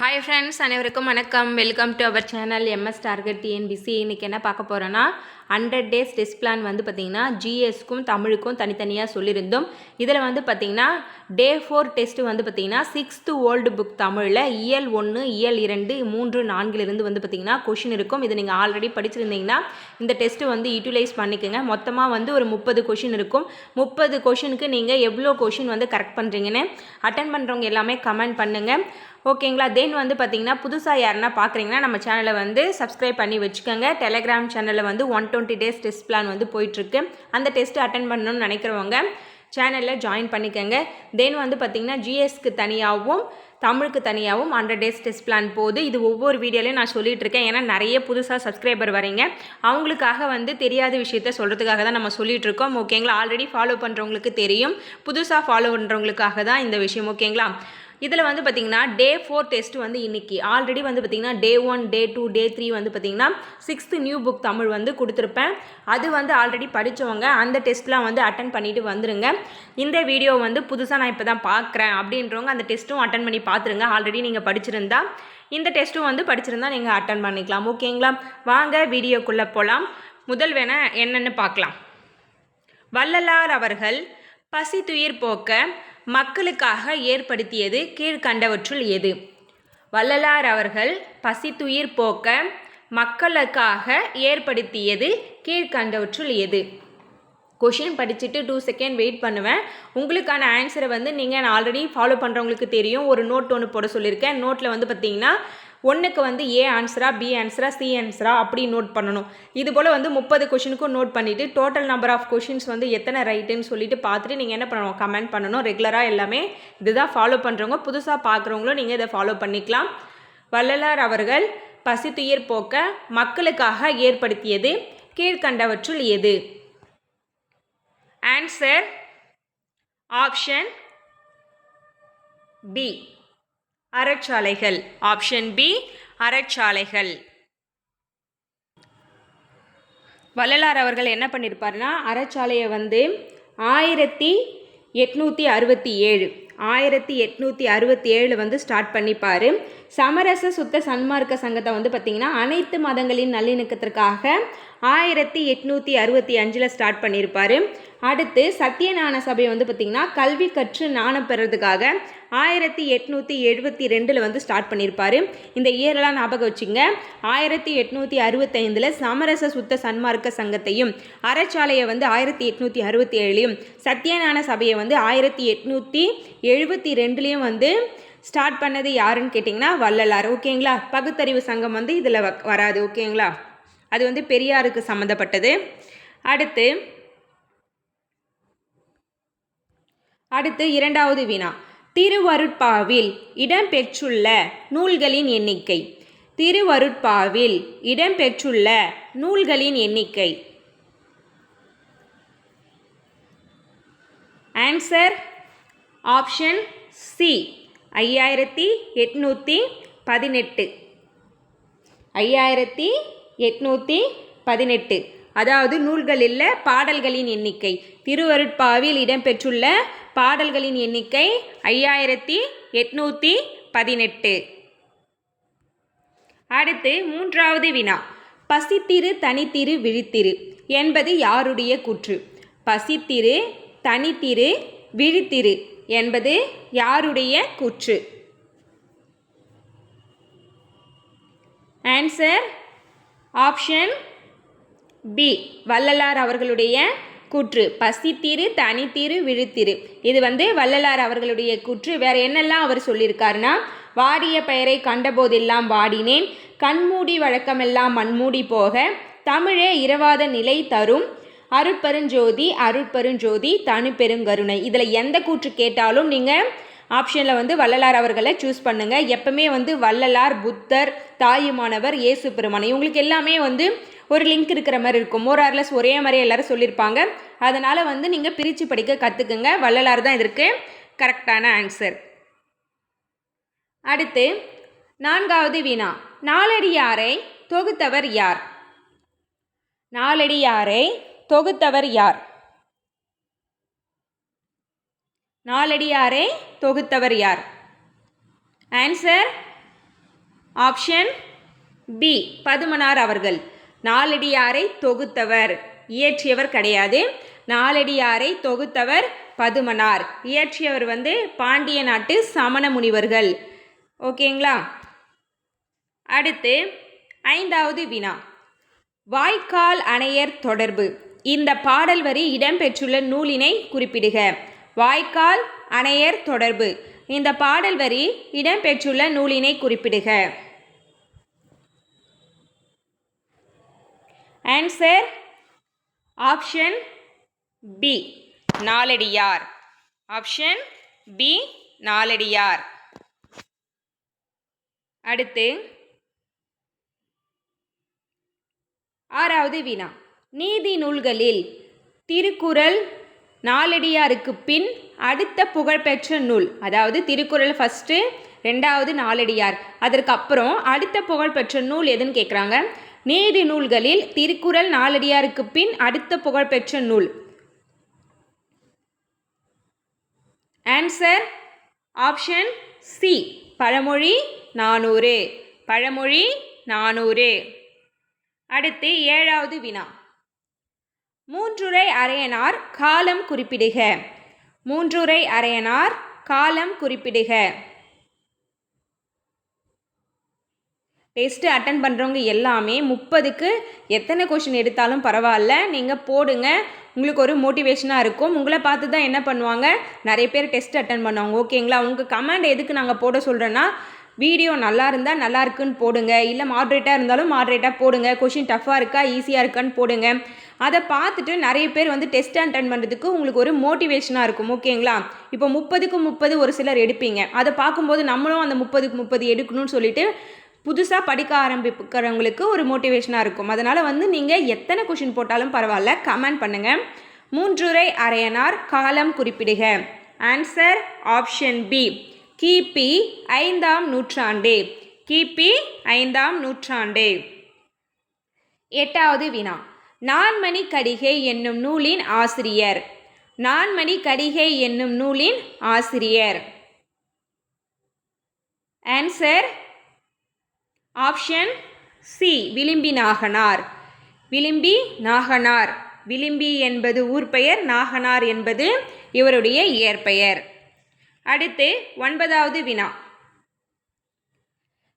Hi friends அனைவருக்கும் வணக்கம். Welcome to our channel MS target TNPSC இன்றைக்கி என்ன பார்க்க போகிறோன்னா ஹண்ட்ரட் டேஸ் டெஸ்ட் பிளான் வந்து பார்த்திங்கன்னா ஜிஎஸ்க்கும் தமிழுக்கும் தனித்தனியாக சொல்லியிருந்தோம் இதில் வந்து பார்த்திங்கன்னா டே ஃபோர் டெஸ்ட்டு வந்து பார்த்திங்கன்னா சிக்ஸ்த்து ஓல்டு புக் தமிழில் இயல் ஒன்று இயல் இரண்டு மூன்று நான்கிலிருந்து வந்து பார்த்திங்கன்னா கொஷின் இருக்கும். இது நீங்கள் ஆல்ரெடி படிச்சிருந்தீங்கன்னா இந்த டெஸ்ட்டு வந்து யூட்டிலைஸ் பண்ணிக்கோங்க. மொத்தமாக வந்து ஒரு முப்பது கொஷின் இருக்கும். முப்பது கொஷினுக்கு நீங்கள் எவ்வளோ கொஷின் வந்து கரெக்ட் பண்ணுறீங்கன்னு அட்டன் பண்ணுறவங்க எல்லாமே கமெண்ட் பண்ணுங்கள் ஓகேங்களா? தென் வந்து பார்த்தீங்கன்னா புதுசாக யாருன்னா பார்க்குறீங்கன்னா நம்ம சேனலை வந்து சப்ஸ்கிரைப் பண்ணி வச்சுக்கோங்க. டெலகிராம் சேனலில் வந்து one twenty days test plan வந்து போயிட்டுருக்கு. அந்த டெஸ்ட்டு அட்டன் பண்ணணும்னு நினைக்கிறவங்க சேனலில் ஜாயின் பண்ணிக்கோங்க. தென் வந்து பார்த்திங்கன்னா ஜிஎஸ்க்கு தனியாகவும் தமிழுக்கு தனியாகவும் ஹண்ட்ரட் டேஸ் டெஸ்ட் பிளான் போகுது. இது ஒவ்வொரு வீடியோலையும் நான் சொல்லிகிட்டு இருக்கேன் ஏன்னா நிறைய புதுசாக சப்ஸ்கிரைபர் வரீங்க. அவங்களுக்காக வந்து தெரியாத விஷயத்த சொல்கிறதுக்காக தான் நம்ம சொல்லிகிட்ருக்கோம் இருக்கோம் ஓகேங்களா? ஆல்ரெடி ஃபாலோ பண்ணுறவங்களுக்கு தெரியும். புதுசாக ஃபாலோ பண்ணுறவங்களுக்காக தான் இந்த விஷயம். ஓகேங்களா? இதில் வந்து பார்த்திங்கன்னா டே ஃபோர் டெஸ்ட் வந்து இன்றைக்கி ஆல்ரெடி வந்து பார்த்திங்கன்னா day one day two day three வந்து பார்த்திங்கன்னா சிக்ஸ்த்து நியூ புக் தமிழ் வந்து கொடுத்துருப்பேன். அது வந்து ஆல்ரெடி படித்தவங்க அந்த டெஸ்ட்லாம் வந்து அட்டன் பண்ணிட்டு வந்துருங்க. இந்த வீடியோ வந்து புதுசாக நான் இப்போ தான் பார்க்குறேன் அப்படின்றவங்க அந்த டெஸ்ட்டும் அட்டன் பண்ணி பார்த்துருங்க ஆல்ரெடி நீங்கள் படிச்சிருந்தா இந்த டெஸ்ட்டும் வந்து படிச்சிருந்தா நீங்கள் அட்டன் பண்ணிக்கலாம். ஓகேங்களா வாங்க வீடியோக்குள்ளே போகலாம் முதல் வேணால் என்னென்னு பார்க்கலாம் வள்ளலார் அவர்கள் பசி துயிர் போக்க மக்களுக்காக ஏற்படுத்தியது கீழ்கண்டவற்றுள் எது? வள்ளலார் அவர்கள் பசித்துயிர் போக்க மக்களுக்காக ஏற்படுத்தியது கீழ்கண்டவற்றுள் எது? கொஷின் படிச்சுட்டு டூ செகண்ட் வெயிட் பண்ணுவேன். உங்களுக்கான ஆன்சரை வந்து நீங்கள் நான் ஆல்ரெடி ஃபாலோ பண்ணுறவங்களுக்கு தெரியும். ஒரு நோட் ஒன்று போட சொல்லியிருக்கேன். நோட்டில் வந்து பார்த்தீங்கன்னா ஒன்றுக்கு வந்து ஏ ஆன்சரா பி ஆன்சரா சி ஆன்சரா அப்படி நோட் பண்ணணும். இது போல் வந்து முப்பது கொஷினுக்கும் நோட் பண்ணிவிட்டு டோட்டல் நம்பர் ஆஃப் கொஷின்ஸ் வந்து எத்தனை ரைட்டுன்னு சொல்லிட்டு பார்த்துட்டு நீங்கள் என்ன பண்ணணும்? கமெண்ட் பண்ணணும். ரெகுலராக எல்லாமே இதுதான் ஃபாலோ பண்ணுறவங்க புதுசாக பார்க்குறவங்களும் நீங்கள் இதை ஃபாலோ பண்ணிக்கலாம். வள்ளலார் அவர்கள் பசித்துயிர் போக்க மக்களுக்காக ஏற்படுத்தியது கீழ்கண்டவற்றுள் எது? ஆன்சர் ஆப்ஷன் பி அறச்சாலைகள். ஆப்ஷன் பி அறச்சாலைகள். வள்ளலார் அவர்கள் என்ன பண்ணியிருப்பாருன்னா அறச்சாலையை வந்து ஆயிரத்தி எட்நூற்றி அறுபத்தி ஏழு ஆயிரத்தி எட்நூற்றி அறுபத்தி ஏழு வந்து ஸ்டார்ட் பண்ணிப்பார். சமரச சுத்த சன்மார்க்க சங்கத்தை வந்து பார்த்திங்கன்னா அனைத்து மதங்களின் நல்லிணக்கத்திற்காக ஆயிரத்தி எட்நூற்றி அறுபத்தி அஞ்சில் ஸ்டார்ட் பண்ணியிருப்பார் அடுத்து சத்தியஞான சபை வந்து பார்த்திங்கன்னா கல்வி கற்று ஞானம் பெறதுக்காக ஆயிரத்தி எட்நூற்றி எழுபத்தி ரெண்டில் வந்து ஸ்டார்ட் பண்ணியிருப்பார் இந்த இயரெல்லாம் ஞாபகம் வச்சுங்க ஆயிரத்தி எட்நூற்றி அறுபத்தைந்தில் சமரச சுத்த சன்மார்க்க சங்கத்தையும் அறச்சாலையை வந்து ஆயிரத்தி எட்நூற்றி அறுபத்தி ஏழுலையும் சத்தியஞான சபையை வந்து ஆயிரத்தி எட்நூற்றி எழுபத்தி ரெண்டுலேயும் வந்து ஸ்டார்ட் பண்ணது யாருன்னு கேட்டிங்கன்னா வள்ளலார். ஓகேங்களா? பகுத்தறிவு சங்கம் வந்து இதில் வராது. ஓகேங்களா? அது வந்து பெரியாருக்கு சம்மந்தப்பட்டது அடுத்து அடுத்து இரண்டாவது வினா. திருவருட்பாவில் இடம்பெற்றுள்ள நூல்களின் எண்ணிக்கை. திருவருட்பாவில் இடம்பெற்றுள்ள நூல்களின் எண்ணிக்கை. ஆன்சர் ஆப்ஷன் சி ஐயாயிரத்தி எட்நூற்றி பதினெட்டு. ஐயாயிரத்தி எட்நூற்றி பதினெட்டு. அதாவது நூல்களில் பாடல்களின் எண்ணிக்கை. திருவருட்பாவில் இடம்பெற்றுள்ள பாடல்களின் எண்ணிக்கை ஐயாயிரத்தி எட்நூற்றி பதினெட்டு. அடுத்து மூன்றாவது வினா. பசித்திரு தனித்திரு விழித்திரு என்பது யாருடைய கூற்று? பசித்திரு தனித்திரு விழித்திரு என்பது யாருடைய கூற்று? Answer option B. வள்ளலார் அவர்களுடைய கூற்று. பசித்தீரு தனித்தீரு விழுத்திரு இது வந்து வள்ளலார் அவர்களுடைய கூற்று. வேற என்னெல்லாம் அவர் சொல்லியிருக்காருன்னா வாடிய பெயரை கண்டபோதெல்லாம் வாடினேன். கண்மூடி வழக்கமெல்லாம் மண்மூடி போக தமிழே இரவாத நிலை தரும். அருட்பெருஞ்சோதி அருட்பெருஞ்சோதி தனு பெருங்கருணை இதில் எந்த கூற்று கேட்டாலும் நீங்கள் ஆப்ஷனில் வந்து வள்ளலார் அவர்களை சூஸ் பண்ணுங்கள் எப்பவுமே வந்து வள்ளலார் புத்தர் தாயுமானவர் இயேசு பெருமானை. இவங்களுக்கு எல்லாமே வந்து ஒரு லிங்க் இருக்கிற மாதிரி இருக்கும். மோர் ஆர்லஸ் ஒரே மாதிரி எல்லாரும் சொல்லியிருப்பாங்க. அதனால் வந்து நீங்கள் பிரித்து படிக்க கற்றுக்குங்க வள்ளலார் தான் இதற்கு கரெக்டான ஆன்சர் அடுத்து நான்காவது வினா நாலடியாரை தொகுத்தவர் யார்? நாலடியாரை தொகுத்தவர் யார்? நாலடியாரை தொகுத்தவர் யார்? ஆன்சர் ஆப்ஷன் பி பதுமனார் அவர்கள். நாலடியாரை தொகுத்தவர். இயற்றியவர் கிடையாது. நாலடியாரை தொகுத்தவர் பதுமனார். இயற்றியவர் வந்து பாண்டிய நாட்டு சமண முனிவர்கள். ஓகேங்களா அடுத்து ஐந்தாவது வினா. வாய்க்கால் அணையர் தொடர்பு. இந்த பாடல் வரி இடம்பெற்றுள்ள நூலினை குறிப்பிடுக. வாய்க்கால் அணையர் தொடர்பு. இந்த பாடல் வரி இடம்பெற்றுள்ள நூலினை குறிப்பிடுக. Answer option B Naladiyar. Option B Naladiyar. அடுத்து ஆறாவது வினா. நீதி நூல்களில் திருக்குறள் நாலடியாருக்கு பின் அடுத்த புகழ்பெற்ற நூல் அதாவது திருக்குறள் ஃபஸ்ட்டு ரெண்டாவது நாலடியார். அதற்கு அப்புறம் அடுத்த புகழ்பெற்ற நூல் எதுன்னு கேட்குறாங்க நீதி நூல்களில் திருக்குறள் நாலடியாருக்கு பின் அடுத்த புகழ்பெற்ற நூல். ஆன்சர் ஆப்ஷன் சி பழமொழி நானூறு. பழமொழி நானூறு. அடுத்து ஏழாவது வினா. மூன்றுரை அரையனார் காலம் குறிப்பிடுக. மூன்றுரை அரையனார் காலம் குறிப்பிடுக. டெஸ்ட்டு அட்டன் பண்ணுறவங்க எல்லாமே முப்பதுக்கு எத்தனை கொஷின் எடுத்தாலும் பரவாயில்ல. நீங்கள் போடுங்க. உங்களுக்கு ஒரு மோட்டிவேஷனாக இருக்கும். உங்களை பார்த்து தான் என்ன பண்ணுவாங்க? நிறைய பேர் டெஸ்ட் அட்டன் பண்ணுவாங்க. ஓகேங்களா உங்கள் கமெண்ட் எதுக்கு நாங்கள் போட சொல்கிறோன்னா வீடியோ நல்லா இருந்தால் நல்லா இருக்குன்னு போடுங்க. இல்லை மாட்ரேட்டாக இருந்தாலும் மாட்ரேட்டாக போடுங்க. கொஷின் டஃப்பாக இருக்கா? ஈஸியாக இருக்கான்னு போடுங்க. அதை பார்த்துட்டு நிறைய பேர் வந்து டெஸ்ட் அட்டன் பண்ணுறதுக்கு உங்களுக்கு ஒரு மோட்டிவேஷனாக இருக்கும் ஓகேங்களா? இப்போ முப்பதுக்கு முப்பது ஒரு சிலர் எடுப்பீங்க. அதை பார்க்கும்போது நம்மளும் அந்த முப்பதுக்கு முப்பது எடுக்கணும்னு சொல்லிட்டு புதுசாக படிக்க ஆரம்பிக்கிறவங்களுக்கு ஒரு மோட்டிவேஷனாக இருக்கும். அதனால் வந்து நீங்கள் எத்தனை கொஷின் போட்டாலும் பரவாயில்ல கமெண்ட் பண்ணுங்கள் மூன்றுரை அரையனார் காலம் குறிப்பிடுக. ஆன்சர் ஆப்ஷன் பி கிபி ஐந்தாம் நூற்றாண்டு. கிபி ஐந்தாம் நூற்றாண்டு. எட்டாவது வினா. நான்மணி கடிகை என்னும் நூலின் ஆசிரியர். நான்மணி கடிகை என்னும் நூலின் ஆசிரியர். Answer option C Vilambi Naganar. Vilambi Naganar. Vilambi என்பது ஊர் பெயர் நாகனார் என்பது இவருடைய இயற்பெயர். அடுத்து ஒன்பதாவது வினா.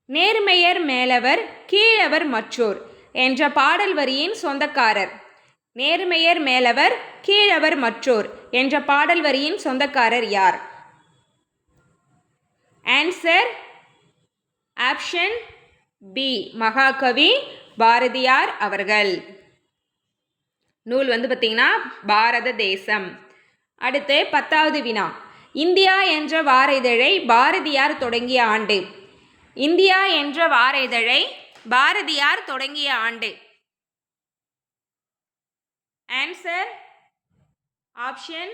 நேர்மையர் மேலவர் கீழவர் மற்றோர். என்ற பாடல் வரியின் சொந்தக்காரர். நேர்மையர் மேலவர் கீழவர் மற்றோர் என்ற பாடல் வரியின் சொந்தக்காரர் யார்? Answer option B Mahakavi Bharathiyar அவர்கள். நூல் வந்து பார்த்திங்கன்னா பாரத தேசம். அடுத்து பத்தாவது வினா. இந்தியா என்ற வார இதழை பாரதியார் தொடங்கிய ஆண்டு. இந்தியா என்ற வார இதழை பாரதியார் தொடங்கிய ஆண்டு. ஆன்சர் ஆப்ஷன்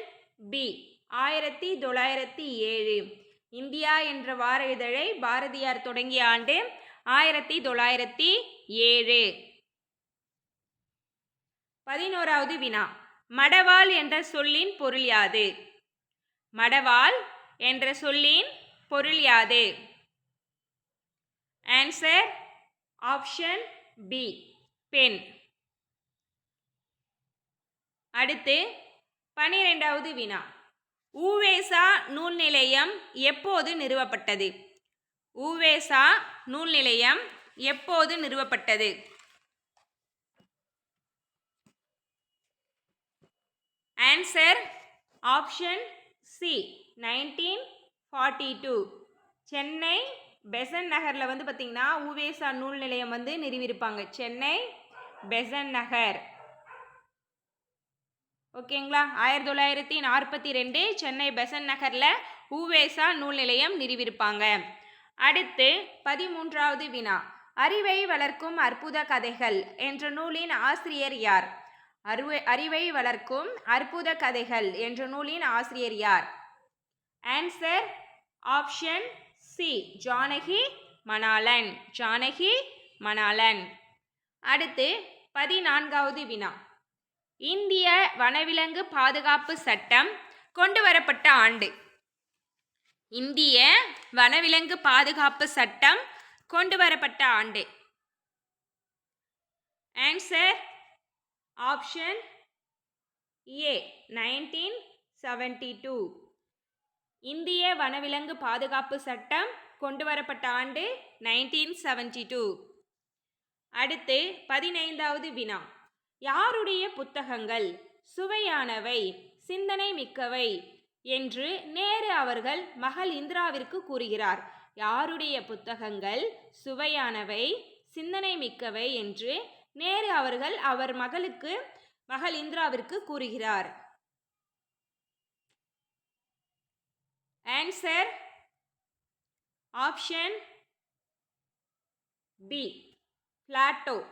பி ஆயிரத்தி தொள்ளாயிரத்தி ஏழு. இந்தியா என்ற வார இதழை பாரதியார் தொடங்கிய ஆண்டு ஆயிரத்தி தொள்ளாயிரத்தி ஏழு. பதினோராவது வினா மடவாள் என்ற சொல்லின் பொருள் யாது? மடவாள் என்ற சொல்லின் பொருள் யாது? ஆன்சர் ஆப்ஷன் பி பெண் அடுத்து பனிரெண்டாவது வினா. ஊவேசா நூல் நிலையம் எப்போது நிறுவப்பட்டது? ஊவேசா நூல் நிலையம் எப்போது நிறுவப்பட்டது? Answer option C nineteen forty two Chennai Besant நகரில் வந்து பார்த்திங்கன்னா உவேசா நூல் நிலையம் வந்து நிறுவியிருப்பாங்க. சென்னை பெசன் நகர். ஓகேங்களா? ஆயிரத்தி தொள்ளாயிரத்தி நாற்பத்தி ரெண்டு சென்னை பெசன் நகரில் உவேசா நூல் நிலையம் நிறுவியிருப்பாங்க. அடுத்து பதிமூன்றாவது வினா. அறிவை வளர்க்கும் அற்புத கதைகள் என்ற நூலின் ஆசிரியர் யார்? அறுவை அறிவை வளர்க்கும் அற்புத கதைகள் என்ற நூலின் ஆசிரியர் யார்? Answer option C Janaki Manalan Janaki Manalan அடுத்து பதினான்காவது வினா. இந்திய வனவிலங்கு பாதுகாப்பு சட்டம் கொண்டு வரப்பட்ட ஆண்டு. இந்திய வனவிலங்கு பாதுகாப்பு சட்டம் கொண்டு வரப்பட்ட ஆண்டு. Answer option A nineteen seventy two இந்திய வனவிலங்கு பாதுகாப்பு சட்டம் கொண்டு வரப்பட்ட ஆண்டு நைன்டீன் செவன்டி டூ அடுத்து பதினைந்தாவது வினா. யாருடைய புத்தகங்கள் சுவையானவை சிந்தனை மிக்கவை என்று நேரு அவர்கள் மகள் இந்திராவிற்கு கூறுகிறார். யாருடைய புத்தகங்கள் சுவையானவை சிந்தனை மிக்கவை என்று நேரு அவர்கள் அவர் மகளுக்கு மகள் இந்திராவிற்கு கூறுகிறார். ஆன்சர் ஆப்ஷன் பி பிளாட்டோ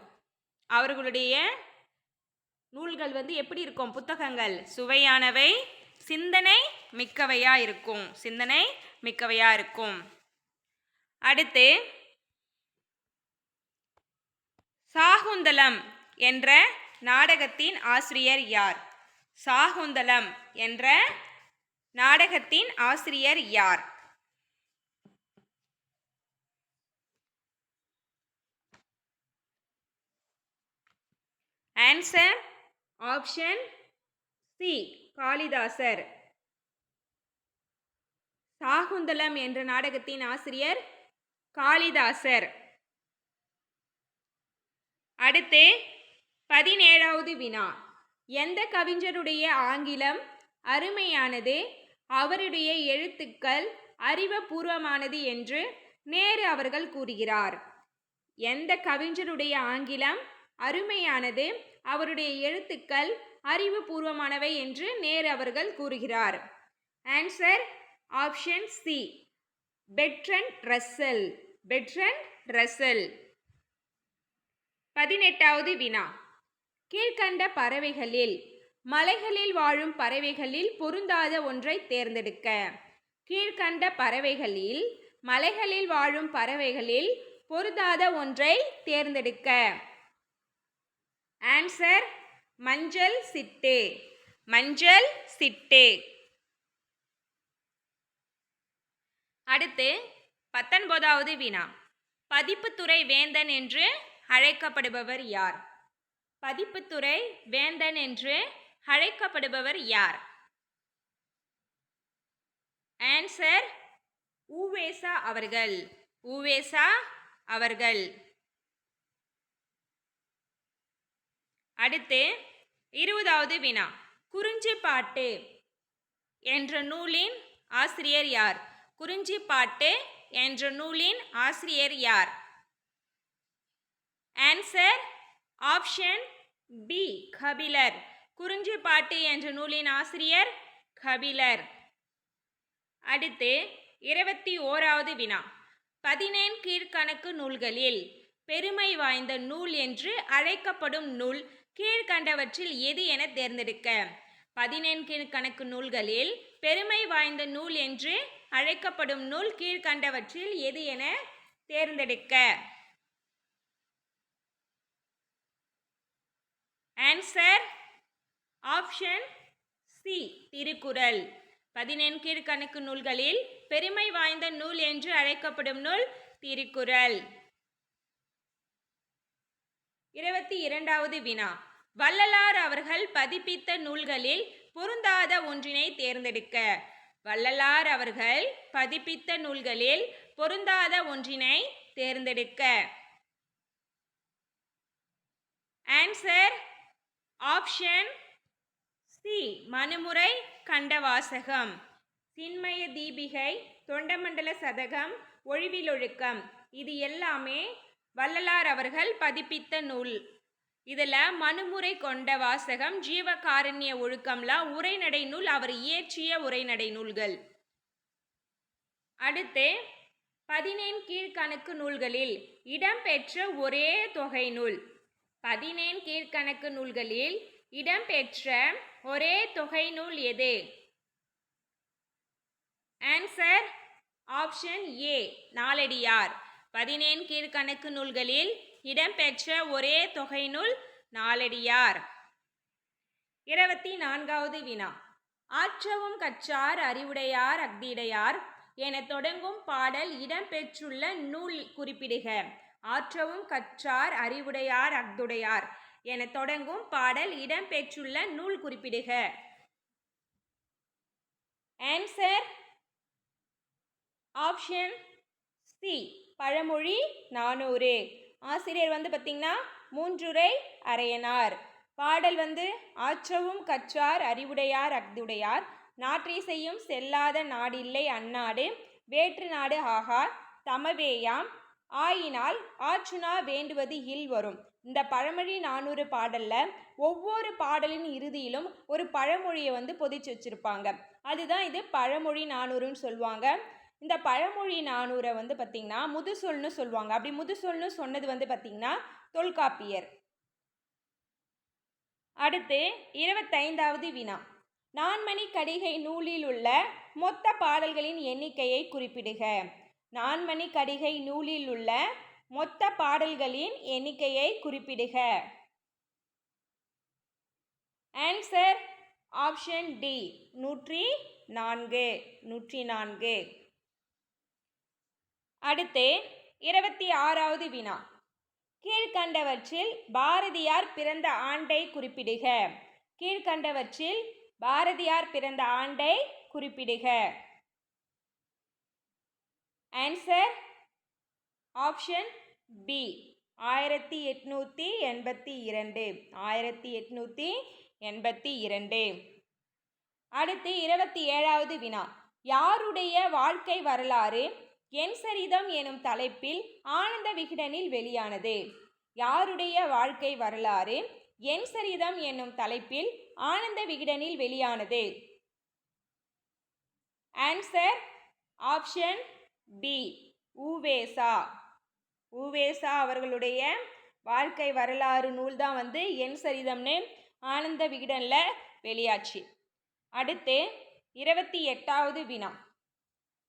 அவர்களுடைய நூல்கள் வந்து எப்படி இருக்கும்? புத்தகங்கள். சுவையானவை சிந்தனை மிக்கவையா இருக்கும். சிந்தனை மிக்கவையா இருக்கும். அடுத்து சாகுந்தலம் என்ற நாடகத்தின் ஆசிரியர் யார்? சாகுந்தலம் என்ற நாடகத்தின் ஆசிரியர் யார்? Answer option C Kalidasar. Shakuntalam என்ற நாடகத்தின் ஆசிரியர் காளிதாசர். அடுத்து பதினேழாவது வினா. எந்த கவிஞருடைய ஆங்கிலம் அருமையானது? அவருடைய எழுத்துக்கள் அறிவுபூர்வமானது என்று நேரு அவர்கள் கூறுகிறார். எந்த கவிஞருடைய ஆங்கிலம் அருமையானது அவருடைய எழுத்துக்கள் அறிவுபூர்வமானவை என்று நேரு அவர்கள் கூறுகிறார். Answer option C Bertrand Russell Bertrand Russell பதினெட்டாவது வினா. கீழ்கண்ட பறவைகளில் மலைகளில் வாழும் பறவைகளில் பொருந்தாத ஒன்றை தேர்ந்தெடுக்க. கீழ்கண்ட பறவைகளில் மலைகளில் வாழும் பறவைகளில் பொருந்தாத ஒன்றை தேர்ந்தெடுக்க. ஆன்சர் மஞ்சள் சிட்டு. மஞ்சள் சிட்டு. அடுத்து பத்தொன்பதாவது வினா. பதிப்புத்துறை வேந்தன் என்று அழைக்கப்படுபவர் யார்? பதிப்புத்துறை வேந்தன் என்று அழைக்கப்படுபவர் யார்? ஆன்சர் ஊவேசா அவர்கள். ஊவேசா அவர்கள். அடுத்து இருபதாவது வினா. குறிஞ்சி பாட்டு என்ற நூலின் ஆசிரியர் யார்? குறிஞ்சி பாட்டு என்ற நூலின் ஆசிரியர் யார்? Answer option B Kapilar. Kurinji Pattu என்ற நூலின் ஆசிரியர் கபிலர். அடுத்து இருபத்தி ஓராவது வினா. பதினேன் கீழ்கணக்கு நூல்களில் பெருமை வாய்ந்த நூல் என்று அழைக்கப்படும் நூல் கீழ்கண்டவற்றில் எது என தேர்ந்தெடுக்க. பதினேன் கீழ்கணக்கு நூல்களில் பெருமை வாய்ந்த நூல் என்று அழைக்கப்படும் நூல் கீழ்கண்டவற்றில் எது என தேர்ந்தெடுக்க. Answer option C Thirukkural. Pathinen Keezhkanakku நூல்களில் பெருமை வாய்ந்த நூல் என்று அழைக்கப்படும் நூல் திருக்குறள். இருபத்தி இரண்டாவது வினா. வள்ளலார் அவர்கள் பதிப்பித்த நூல்களில் பொருந்தாத ஒன்றினை தேர்ந்தெடுக்க. வள்ளலார் அவர்கள் பதிப்பித்த நூல்களில் பொருந்தாத ஒன்றினை தேர்ந்தெடுக்க. Answer option C Manumurai Kandavasagam. Chinmaya Deepikai Thondaimandala Sathagam Ozhivilozhukkam. இது எல்லாமே வள்ளலார் அவர்கள் பதிப்பித்த நூல். இதில் மனுமுறை கொண்ட வாசகம் ஜீவகாருண்ய ஒழுக்கம்லாம் உரைநடை நூல் அவர் இயற்றிய உரைநடை நூல்கள். அடுத்து பதினேன் கீழ்கணக்கு நூல்களில் இடம்பெற்ற ஒரே தொகை நூல். பதினேன் கீழ்கணக்கு நூல்களில் இடம்பெற்ற ஒரே தொகை நூல் எது? Answer option A Naladiyar. Pathinen Keezhkanakku நூல்களில் இடம்பெற்ற ஒரே தொகை நூல் நாலடியார். இருபத்தி நான்காவது வினா. ஆற்றவும் கற்றார் அறிவுடையார் அக்திடையார் என தொடங்கும் பாடல் இடம்பெற்றுள்ள நூல் குறிப்பிடுக. ஆற்றவும் கற்றார் அறிவுடையார் அஃதுடையார். என தொடங்கும் பாடல் இடம்பெற்றுள்ள நூல் குறிப்பிடுக. ஆன்சர் ஆப்ஷன் சி பழமொழி நானூறு. ஆசிரியர் வந்து பார்த்திங்கன்னா மூன்றுரை அரையனார். பாடல் வந்து ஆற்றவும் கற்றார் அறிவுடையார் அஃதுடையார். நாற்றிசையும் செல்லாத நாடில்லை அந்நாடு. வேற்று நாடு ஆகார் தமவேயாம். ஆயினால் ஆற்றுனா வேண்டுவது இல் வரும். இந்த பழமொழி நானூறு பாடலில் ஒவ்வொரு பாடலின் இறுதியிலும் ஒரு பழமொழியை வந்து பொதிச்சு வச்சுருப்பாங்க. அதுதான் இது பழமொழி நானூறுன்னு சொல்லுவாங்க. இந்த பழமொழி நானூரை வந்து பார்த்திங்கன்னா முதுசொல்னு சொல்லுவாங்க. அப்படி முதுசொல்னு சொன்னது வந்து பார்த்திங்கன்னா தொல்காப்பியர். அடுத்து இருபத்தைந்தாவது வினா. நான்மணி கடிகை நூலில் உள்ள மொத்த பாடல்களின் எண்ணிக்கையை குறிப்பிடுக. நான்மணி கடிகை நூலில் உள்ள மொத்த பாடல்களின் எண்ணிக்கையை குறிப்பிடுக. ஆன்சர் ஆப்ஷன் டி நூற்றி நான்கு நூற்றி நான்கு. அடுத்து இருபத்தி ஆறாவது வினா. கீழ்கண்டவற்றில் பாரதியார் பிறந்த ஆண்டை குறிப்பிடுக. கீழ்கண்டவற்றில் பாரதியார் பிறந்த ஆண்டை குறிப்பிடுக. ஆன்சர் ஆப்ஷன் பி ஆயிரத்தி எட்நூற்றி எண்பத்தி இரண்டு. ஆயிரத்தி எட்நூற்றி எண்பத்தி இரண்டு. அடுத்து இருபத்தி ஏழாவது வினா. யாருடைய வாழ்க்கை வரலாறு? என் சரிதம் எனும் தலைப்பில் ஆனந்த விகடனில் வெளியானது. யாருடைய வாழ்க்கை வரலாறு? என் சரிதம் என்னும் தலைப்பில் ஆனந்த விகடனில் வெளியானது. Answer option B U Ve Sa. U Ve Sa அவர்களுடைய வாழ்க்கை வரலாறு நூல் தான் வந்து என் சரிதம்னு ஆனந்த விகடனில் வெளியாச்சு. அடுத்து இருபத்தி எட்டாவது வினா.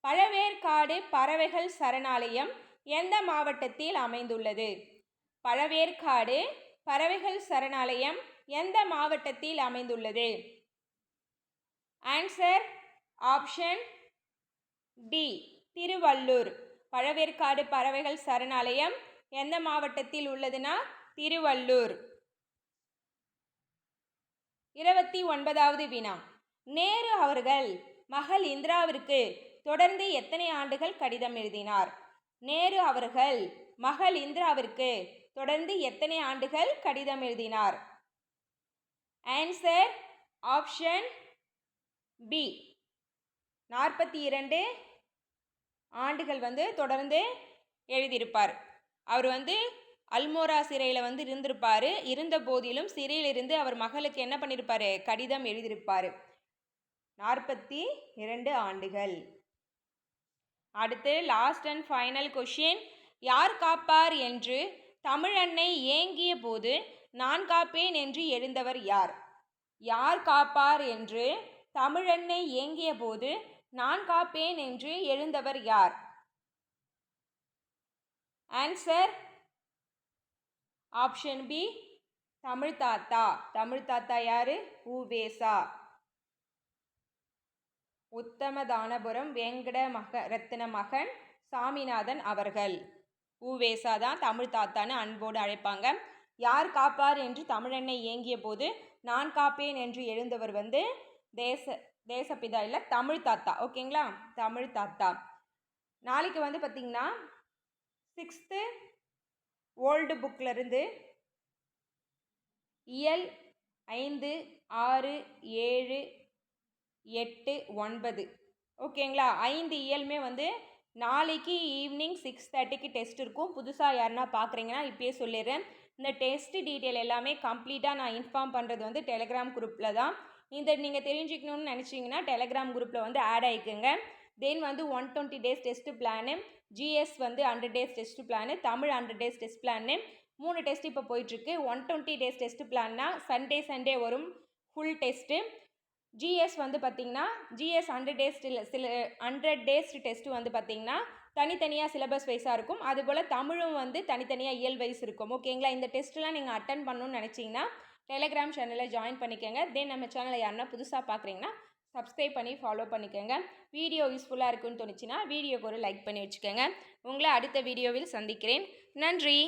பழவேற்காடு பறவைகள் சரணாலயம் எந்த மாவட்டத்தில் அமைந்துள்ளது? பழவேற்காடு பறவைகள் சரணாலயம் எந்த மாவட்டத்தில் அமைந்துள்ளது? Answer option D Thiruvallur. Pazhaverkadu பறவைகள் சரணாலயம் எந்த மாவட்டத்தில் உள்ளதுன்னா திருவள்ளூர். இருபத்தி ஒன்பதாவது வினா. நேரு அவர்கள் மகள் இந்திராவிற்கு தொடர்ந்து எத்தனை ஆண்டுகள் கடிதம் எழுதினார்? நேரு அவர்கள் மகள் இந்திராவிற்கு தொடர்ந்து எத்தனை ஆண்டுகள் கடிதம் எழுதினார்? ஆன்சர் ஆப்ஷன் பி நாற்பத்தி இரண்டு ஆண்டுகள் வந்து தொடர்ந்து எழுதியிருப்பார். அவர் வந்து அல்மோரா சிறையில் வந்து இருந்திருப்பார். இருந்த போதிலும் சிறையிலிருந்து அவர் மகளுக்கு என்ன பண்ணியிருப்பார்? கடிதம் எழுதியிருப்பார். நாற்பத்தி இரண்டு ஆண்டுகள். அடுத்து லாஸ்ட் அண்ட் ஃபைனல் கொஷின் யார் காப்பார் என்று தமிழன்னை ஏங்கிய போது நான் காப்பேன் என்று எழுந்தவர் யார்? யார் காப்பார் என்று தமிழன்னை ஏங்கிய போது நான் காப்பேன் என்று எழுந்தவர் யார்? ஆன்சர் ஆப்ஷன் பி தமிழ் தாத்தா. தமிழ் தாத்தா யாரு? உவேசா உத்தமதானபுரம் வேங்கட மக ரத்தின மகன் சாமிநாதன் அவர்கள். ஊவேசா தான் தமிழ் தாத்தான்னு அன்போடு அழைப்பாங்க. யார் காப்பார் என்று தமிழெண்ணை ஏங்கிய போது நான் காப்பேன் என்று எழுந்தவர் வந்து தேச தேசப்பிதா இல்லை தமிழ் தாத்தா. ஓகேங்களா? தமிழ் தாத்தா. நாளைக்கு வந்து பார்த்திங்கன்னா சிக்ஸ்த்து ஓல்டு புக்கிலருந்து இயல் ஐந்து ஆறு ஏழு எட்டு ஒன்பது. ஓகேங்களா? ஐந்து இயலுமே வந்து நாளைக்கு ஈவினிங் சிக்ஸ் தேர்ட்டிக்கு டெஸ்ட் இருக்கும். புதுசாக யாருன்னா பார்க்குறீங்கன்னா இப்பயே சொல்லிடுறேன். இந்த டெஸ்ட் டீட்டெயில் எல்லாமே கம்ப்ளீட்டாக நான் இன்ஃபார்ம் பண்ணுறது வந்து டெலிகிராம் குரூப்பில் தான். இந்த நீங்கள் தெரிஞ்சுக்கணும்னு நினச்சிங்கன்னா டெலிகிராம் குரூப்பில் வந்து ஆட் ஆகிக்குங்க தென் வந்து one twenty days test plan GS வந்து hundred days test plan Tamil hundred days test plan மூணு டெஸ்ட் இப்போ போயிட்டுருக்கு. ஒன் டுவெண்ட்டி டேஸ் டெஸ்ட் பிளான்னா சண்டே சண்டே வரும் ஃபுல் டெஸ்ட்டு ஜிஎஸ் வந்து பார்த்திங்கன்னா ஜிஎஸ் ஹண்ட்ரட் டேஸ் சில ஹண்ட்ரட் டேஸ் டெஸ்ட்டு வந்து பார்த்திங்கன்னா தனித்தனியாக சிலபஸ் வைஸாக இருக்கும். அதுபோல் தமிழும் வந்து தனித்தனியாக இயல் வைஸ் இருக்கும். ஓகேங்களா இந்த டெஸ்ட்லாம் நீங்கள் அட்டன் பண்ணணும்னு நினச்சிங்கன்னா டெலிகிராம் சேனலில் ஜாயின் பண்ணிக்கோங்க. தென் நம்ம சேனலை யாருன்னா புதுசாக பார்க்குறீங்கன்னா சப்ஸ்கிரைப் பண்ணி ஃபாலோ பண்ணிக்கோங்க. வீடியோ யூஸ்ஃபுல்லாக இருக்குன்னு தோணுச்சுன்னா வீடியோக்கு ஒரு லைக் பண்ணி வச்சுக்கோங்க. உங்களை அடுத்த வீடியோவில் சந்திக்கிறேன். நன்றி!